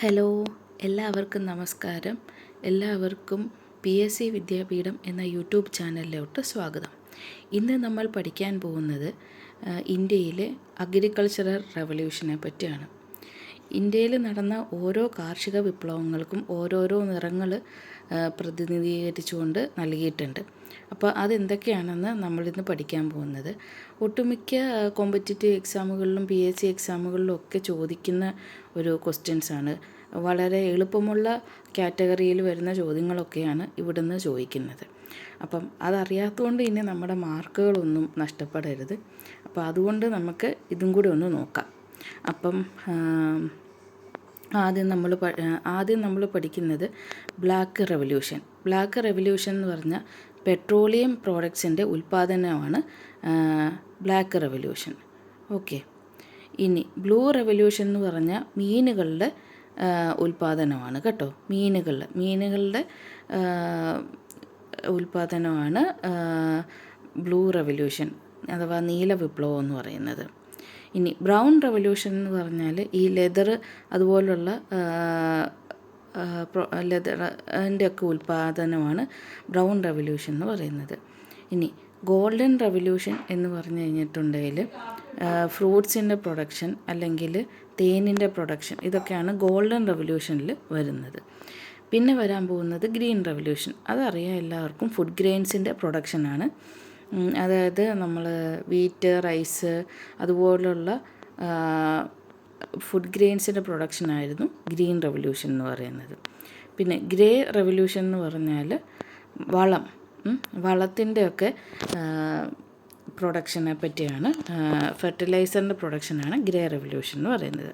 Hello എല്ലാവർക്കും നമസ്കാരം. എല്ലാവർക്കും പി എസ് സി വിദ്യാപീഠം എന്ന യൂട്യൂബ് ചാനലിലോട്ട് സ്വാഗതം. ഇന്ന് നമ്മൾ പഠിക്കാൻ പോകുന്നത് ഇന്ത്യയിലെ അഗ്രികൾച്ചറൽ റവല്യൂഷനെ പറ്റിയാണ്. ഇന്ത്യയിൽ നടന്ന ഓരോ കാർഷിക വിപ്ലവങ്ങൾക്കും ഓരോരോ നിറങ്ങൾ പ്രതിനിധീകരിച്ചുകൊണ്ട് നൽകിയിട്ടുണ്ട്. അപ്പോൾ അതെന്തൊക്കെയാണെന്ന് നമ്മളിന്ന് പഠിക്കാൻ പോകുന്നത്. ഒട്ടുമിക്ക കോമ്പറ്റേറ്റീവ് എക്സാമുകളിലും പി എസ് സി എക്സാമുകളിലും ഒക്കെ ചോദിക്കുന്ന ഒരു ക്വസ്റ്റ്യൻസ് ആണ്. വളരെ എളുപ്പമുള്ള കാറ്റഗറിയിൽ വരുന്ന ചോദ്യങ്ങളൊക്കെയാണ് ഇവിടുന്ന് ചോദിക്കുന്നത്. അപ്പം അതറിയാത്തതുകൊണ്ട് ഇനി നമ്മുടെ മാർക്കുകളൊന്നും നഷ്ടപ്പെടരുത്. അപ്പോൾ അതുകൊണ്ട് നമുക്ക് ഇതും കൂടി ഒന്ന് നോക്കാം. അപ്പം ആദ്യം നമ്മൾ ആദ്യം നമ്മൾ പഠിക്കുന്നത് ബ്ലാക്ക് റെവല്യൂഷൻ. ബ്ലാക്ക് റെവല്യൂഷൻ എന്ന് പറഞ്ഞാൽ പെട്രോളിയം പ്രോഡക്ട്സിന്റെ ഉൽപ്പാദനമാണ് ബ്ലാക്ക് റെവല്യൂഷൻ. ഓക്കെ. ഇനി ബ്ലൂ റെവല്യൂഷൻ എന്ന് പറഞ്ഞാൽ മീനുകളുടെ ഉൽപ്പാദനമാണ് കേട്ടോ. മീനുകളുടെ മീനുകളുടെ ഉൽപ്പാദനമാണ് ബ്ലൂ റെവല്യൂഷൻ അഥവാ നീല വിപ്ലവം എന്ന് പറയുന്നത്. ഇനി ബ്രൗൺ റെവല്യൂഷൻ എന്ന് പറഞ്ഞാൽ ഈ ലെതർ അതുപോലുള്ള ലെതറിന്റെ ഒക്കെ ഉൽപ്പാദനമാണ് ബ്രൗൺ റെവല്യൂഷൻ എന്ന് പറയുന്നത്. ഇനി ഗോൾഡൻ റെവല്യൂഷൻ എന്ന് പറഞ്ഞു കഴിഞ്ഞിട്ടുണ്ടെങ്കിൽ ഫ്രൂട്ട്സിന്റെ പ്രൊഡക്ഷൻ അല്ലെങ്കിൽ തേനിന്റെ പ്രൊഡക്ഷൻ ഇതൊക്കെയാണ് ഗോൾഡൻ റെവല്യൂഷനിൽ വരുന്നത്. പിന്നെ വരാൻ പോകുന്നത് ഗ്രീൻ റെവല്യൂഷൻ. അതറിയാം എല്ലാവർക്കും ഫുഡ് ഗ്രെയിൻസിന്റെ പ്രൊഡക്ഷനാണ്. അതായത് നമ്മൾ വീറ്റ് റൈസ് അതുപോലുള്ള ഫുഡ് ഗ്രെയിൻസിന്റെ പ്രൊഡക്ഷനായിരുന്നു ഗ്രീൻ റെവല്യൂഷൻ എന്ന് പറയുന്നത്. പിന്നെ ഗ്രേ റെവല്യൂഷൻ എന്ന് പറഞ്ഞാൽ വളം വളത്തിന്റെയൊക്കെ പ്രൊഡക്ഷനെ പറ്റിയാണ് ഫെർട്ടിലൈസറിന്റെ പ്രൊഡക്ഷനാണ് ഗ്രേ റെവല്യൂഷൻ എന്ന് പറയുന്നത്.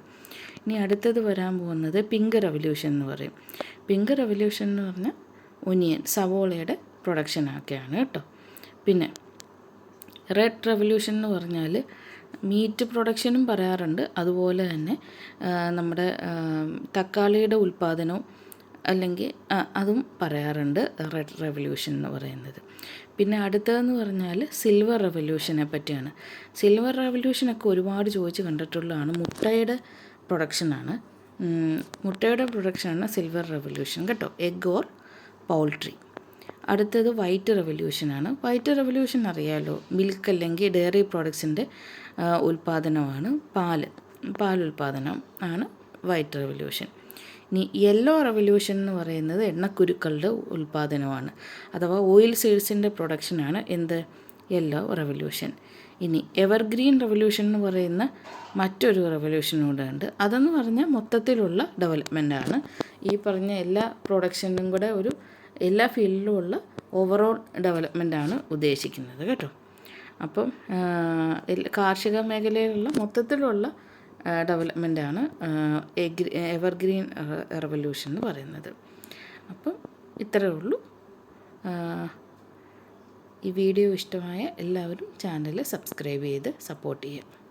ഇനി അടുത്തത് വരാൻ പോകുന്നത് പിങ്ക് റെവല്യൂഷൻ എന്ന് പറയും. പിങ്ക് റെവല്യൂഷൻ എന്ന് പറഞ്ഞാൽ ഒനിയൻ സവോളയുടെ പ്രൊഡക്ഷനൊക്കെയാണ് കേട്ടോ. പിന്നെ റെഡ് റെവല്യൂഷൻ എന്ന് പറഞ്ഞാൽ മീറ്റ് പ്രൊഡക്ഷനും പറയാറുണ്ട്. അതുപോലെ തന്നെ നമ്മുടെ തക്കാളിയുടെ ഉൽപ്പാദനവും അല്ലെങ്കിൽ അതും പറയാറുണ്ട് റെഡ് റെവല്യൂഷൻ എന്ന് പറയുന്നത്. പിന്നെ അടുത്തതെന്ന് പറഞ്ഞാൽ സിൽവർ റെവല്യൂഷനെ പറ്റിയാണ്. സിൽവർ റെവല്യൂഷനൊക്കെ ഒരുപാട് ചോദിച്ച് കണ്ടിട്ടുള്ളതാണ്. മുട്ടയുടെ പ്രൊഡക്ഷനാണ്. മുട്ടയുടെ പ്രൊഡക്ഷനാണ് സിൽവർ റെവല്യൂഷൻ. കേട്ടോ? Egg or poultry. അടുത്തത് വൈറ്റ് റെവല്യൂഷനാണ് വൈറ്റ് റെവല്യൂഷൻ അറിയാമല്ലോ മിൽക്ക് അല്ലെങ്കിൽ ഡയറി പ്രോഡക്ട്സിന്റെ ഉൽപ്പാദനമാണ് പാൽ പാൽ ഉൽപ്പാദനം ആണ് വൈറ്റ് റെവല്യൂഷൻ. ഇനി യെല്ലോ റെവല്യൂഷൻ എന്ന് പറയുന്നത് എണ്ണക്കുരുക്കളുടെ ഉൽപ്പാദനമാണ് അഥവാ ഓയിൽ സീഡ്സിന്റെ പ്രൊഡക്ഷനാണ് എന്ത്? Yellow revolution. ഇനി എവർഗ്രീൻ റെവല്യൂഷൻ എന്ന് പറയുന്ന മറ്റൊരു റെവല്യൂഷൻ കൂടെ ഉണ്ട്. അതെന്ന് പറഞ്ഞാൽ മൊത്തത്തിലുള്ള ഡെവലപ്മെന്റ് ആണ്. ഈ പറഞ്ഞ എല്ലാ പ്രൊഡക്ഷനും കൂടെ ഒരു എല്ലാ ഫീൽഡിലുമുള്ള ഓവറോൾ ഡെവലപ്മെന്റ് ആണ് ഉദ്ദേശിക്കുന്നത് കേട്ടോ. അപ്പം കാർഷിക മേഖലയിലുള്ള മൊത്തത്തിലുള്ള ഡെവലപ്മെന്റ് ആണ് എവർഗ്രീൻ റെവല്യൂഷൻ എന്ന് പറയുന്നത്. അപ്പം ഇത്രയേ ഉള്ളൂ. ഈ വീഡിയോ ഇഷ്ടമായ എല്ലാവരും ചാനൽ സബ്സ്ക്രൈബ് ചെയ്ത് സപ്പോർട്ട് ചെയ്യുക.